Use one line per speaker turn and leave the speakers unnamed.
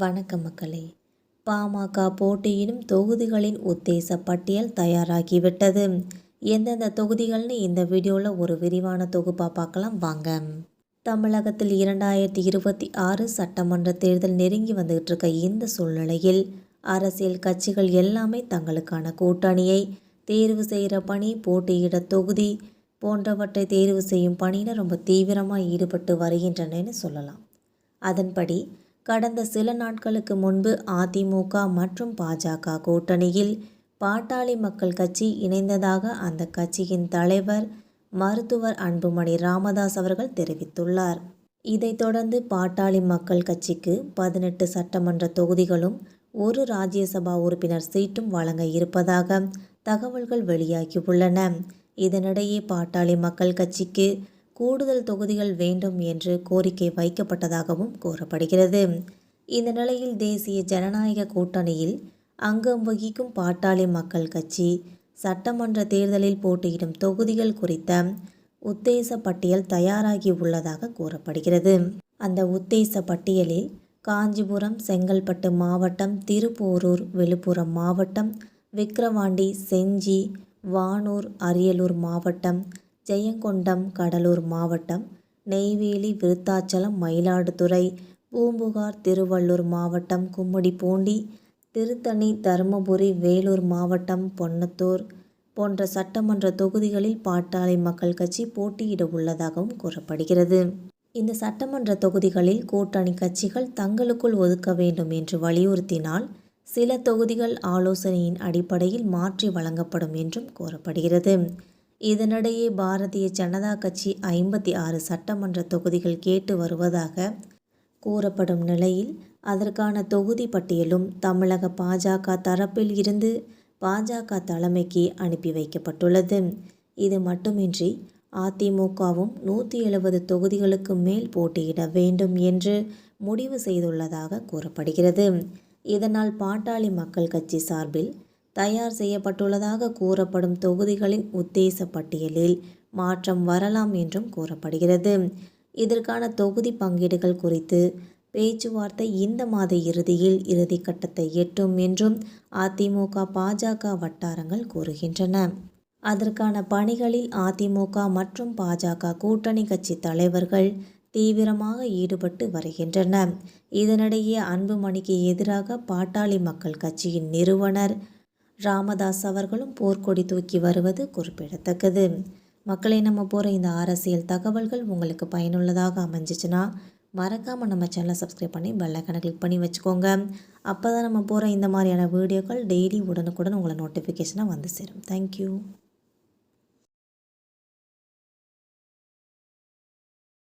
வணக்கம் மக்களே. பாமக போட்டியிடும் தொகுதிகளின் உத்தேச பட்டியல் தயாராகிவிட்டது. எந்தெந்த தொகுதிகள்னு இந்த வீடியோவில் ஒரு விரிவான தொகுப்பாக பார்க்கலாம் வாங்க. தமிழகத்தில் இரண்டாயிரத்தி இருபத்தி ஆறு சட்டமன்ற தேர்தல் நெருங்கி வந்துகிட்டு இருக்க இந்த சூழ்நிலையில் அரசியல் கட்சிகள் எல்லாமே தங்களுக்கான கூட்டணியை தேர்வு செய்கிற பணி போட்டியிட தொகுதி போன்றவற்றை தேர்வு செய்யும் பணியில் ரொம்ப தீவிரமாக ஈடுபட்டு வருகின்றனன்னு சொல்லலாம். அதன்படி கடந்த சில நாட்களுக்கு முன்பு அதிமுக மற்றும் பாஜக கூட்டணியில் பாட்டாளி மக்கள் கட்சி இணைந்ததாக அந்த கட்சியின் தலைவர் மருத்துவர் அன்புமணி ராமதாஸ் அவர்கள் தெரிவித்துள்ளார். இதைத் தொடர்ந்து பாட்டாளி மக்கள் கட்சிக்கு பதினெட்டு சட்டமன்ற தொகுதிகளும் ஒரு ராஜ்யசபா உறுப்பினர் சீட்டும் வழங்க இருப்பதாக தகவல்கள் வெளியாகியுள்ளன இதனிடையே பாட்டாளி மக்கள் கட்சிக்கு கூடுதல் தொகுதிகள் வேண்டும் என்று கோரிக்கை வைக்கப்பட்டதாகவும் கூறப்படுகிறது. இந்த நிலையில் தேசிய ஜனநாயக கூட்டணியில் அங்கம் வகிக்கும் பாட்டாளி மக்கள் கட்சி சட்டமன்ற தேர்தலில் போட்டியிடும் தொகுதிகள் குறித்த உத்தேச பட்டியல் தயாராகி உள்ளதாக கூறப்படுகிறது. அந்த உத்தேச பட்டியலில் காஞ்சிபுரம் செங்கல்பட்டு மாவட்டம் திருப்போரூர் விழுப்புரம் மாவட்டம் விக்கிரவாண்டி செஞ்சி வானூர் அரியலூர் மாவட்டம் ஜெயங்கொண்டம் கடலூர் மாவட்டம் நெய்வேலி விருத்தாச்சலம் மயிலாடுதுறை பூம்புகார் திருவள்ளூர் மாவட்டம் கும்மிடிப்பூண்டி திருத்தணி தருமபுரி வேலூர் மாவட்டம் பொன்னத்தூர் போன்ற சட்டமன்ற தொகுதிகளில் பாட்டாளி மக்கள் கட்சி போட்டியிட உள்ளதாகவும் கூறப்படுகிறது. இந்த சட்டமன்ற தொகுதிகளில் கூட்டணி கட்சிகள் தங்களுக்குள் ஒதுக்க வேண்டும் என்று வலியுறுத்தினால் சில தொகுதிகள் ஆலோசனையின் அடிப்படையில் மாற்றி வழங்கப்படும் என்றும் கூறப்படுகிறது. இதனிடையே பாரதிய ஜனதா கட்சி ஐம்பத்தி ஆறு சட்டமன்ற தொகுதிகள் கேட்டு வருவதாக கூறப்படும் நிலையில் அதற்கான தொகுதி பட்டியலும் தமிழக பாஜக தரப்பில் இருந்து பாஜக தலைமைக்கு அனுப்பி வைக்கப்பட்டுள்ளது. இது மட்டுமின்றி அதிமுகவும் நூற்றி எழுபது தொகுதிகளுக்கு மேல் போட்டியிட வேண்டும் என்று முடிவு செய்துள்ளதாக கூறப்படுகிறது. இதனால் பாட்டாளி மக்கள் கட்சி சார்பில் தயார் செய்யப்பட்டுள்ளதாக கூறப்படும் தொகுதிகளின் உத்தேச பட்டியலில் மாற்றம் வரலாம் என்றும் கூறப்படுகிறது. இதற்கான தொகுதி பங்கீடுகள் குறித்து பேச்சுவார்த்தை இந்த மாத இறுதியில் இறுதிக்கட்டத்தை எட்டும் என்றும் அதிமுக பாஜக வட்டாரங்கள் கூறுகின்றன. அதற்கான பணிகளில் அதிமுக மற்றும் பாஜக கூட்டணி கட்சி தலைவர்கள் தீவிரமாக ஈடுபட்டு வருகின்றன இதனிடையே அன்புமணிக்கு எதிராக பாட்டாளி மக்கள் கட்சியின் நிறுவனர் ராமதாஸ் அவர்களும் போர்க்கொடி தூக்கி வருவது குறிப்பிடத்தக்கது. மக்களை நம்ம போகிற இந்த அரசியல் தகவல்கள் உங்களுக்கு பயனுள்ளதாக அமைஞ்சிச்சுன்னா மறக்காமல் நம்ம சேனலை சப்ஸ்கிரைப் பண்ணி பெல்லைக்கனை கிளிக் பண்ணி வச்சுக்கோங்க. அப்போ தான் நம்ம போகிற இந்த மாதிரியான வீடியோக்கள் டெய்லி உடனுக்குடன் உங்களை நோட்டிஃபிகேஷனாக வந்து சேரும். தேங்க்யூ